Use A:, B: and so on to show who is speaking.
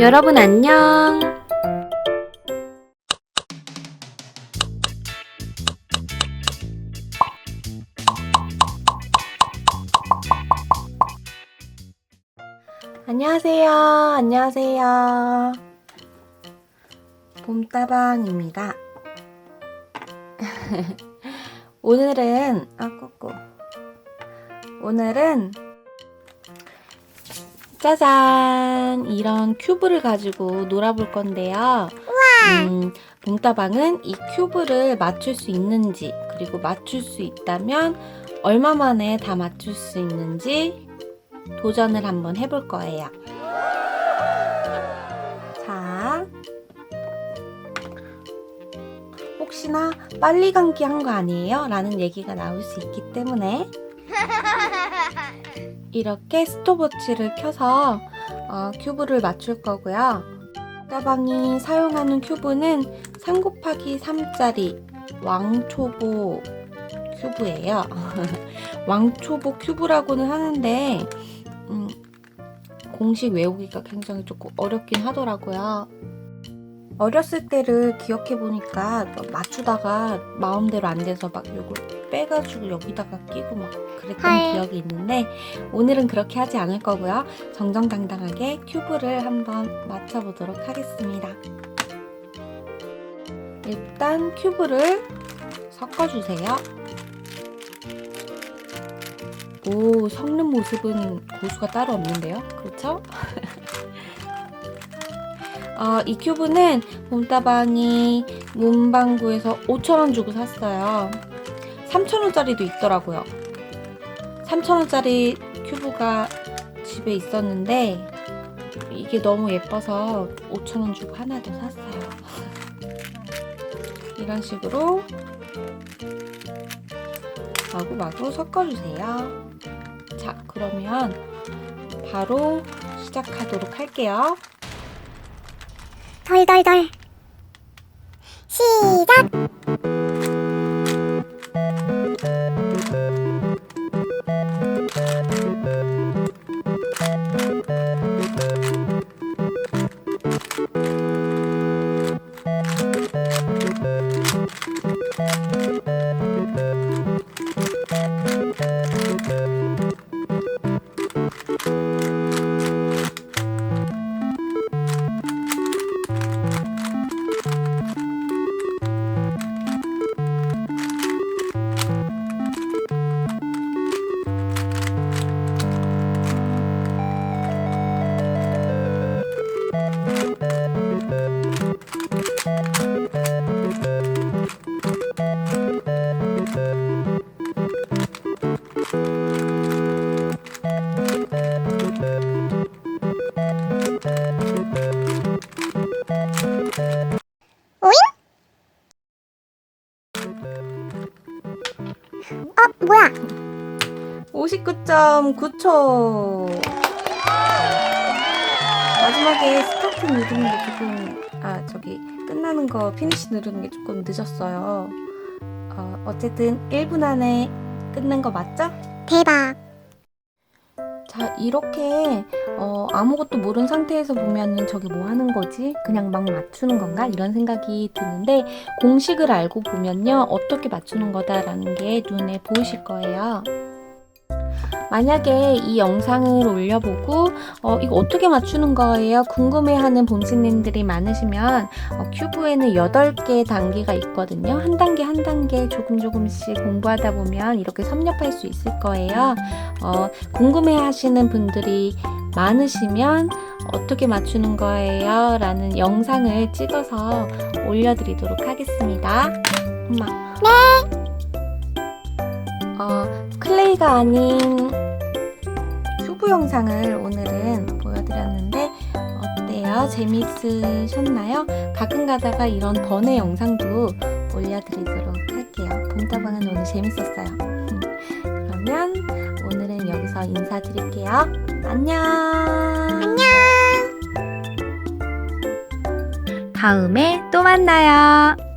A: 여러분 안녕. 안녕하세요. 안녕하세요. 봄따방입니다. 오늘은 아 꼬꼬. 오늘은 짜잔! 이런 큐브를 가지고 놀아볼 건데요. 음, 봄따방은 이 큐브를 맞출 수 있는지, 그리고 맞출 수 있다면 얼마 만에 다 맞출 수 있는지 도전을 한번 해볼 거예요. 자. 혹시나 빨리 감기 한 거 아니에요? 라는 얘기가 나올 수 있기 때문에 이렇게 스톱워치를 켜서 어, 큐브를 맞출 거고요. 따방이 사용하는 큐브는 3 곱하기 3짜리 왕초보 큐브예요. 왕초보 큐브라고는 하는데 음, 공식 외우기가 굉장히 조금 어렵긴 하더라고요. 어렸을 때를 기억해 보니까 맞추다가 마음대로 안 돼서 막 이걸 빼가지고 여기다가 끼고 막 그랬던
B: 헐.
A: 기억이 있는데 오늘은 그렇게 하지 않을 거고요. 정정당당하게 큐브를 한번 맞춰보도록 하겠습니다. 일단 큐브를 섞어주세요. 오, 섞는 모습은 고수가 따로 없는데요. 그렇죠? 어, 이 큐브는 봄따방이 문방구에서 5,000원 주고 샀어요. 3,000원짜리도 있더라고요. 3,000원짜리 큐브가 집에 있었는데 이게 너무 예뻐서 5,000원 주고 하나 더 샀어요. 이런 식으로 마구마구 섞어주세요. 자, 그러면 바로 시작하도록 할게요.
B: 덜덜덜 시작 오잉? 어 뭐야
A: 59.9초. 마지막에 스타트 누르는 게 조금, 아, 저기, 끝나는 거, 피니시 누르는 게 조금 늦었어요. 어, 어쨌든 1분 안에 끝낸 거 맞죠?
B: 대박
A: 자, 이렇게, 어, 아무것도 모르는 상태에서 보면은 저게 뭐 하는 거지? 그냥 막 맞추는 건가? 이런 생각이 드는데, 공식을 알고 보면요, 어떻게 맞추는 거다라는 게 눈에 보이실 거예요. 만약에 이 영상을 올려보고 어, 이거 어떻게 맞추는 거예요? 궁금해하는 봄신님들이 많으시면 어, 큐브에는 8개 단계가 있거든요. 한 단계 한 단계 조금 조금씩 공부하다 보면 이렇게 섭렵할 수 있을 거예요. 어, 궁금해하시는 분들이 많으시면 어떻게 맞추는 거예요? 라는 영상을 찍어서 올려드리도록 하겠습니다. 엄마. 네. 어, 클레이가 아닌 큐브 영상을 오늘은 보여드렸는데 어때요? 재밌으셨나요? 가끔 가다가 이런 번외 영상도 올려드리도록 할게요. 봄따방은 오늘 재밌었어요. 그러면 오늘은 여기서 인사드릴게요. 안녕.
B: 안녕
A: 다음에 또 만나요.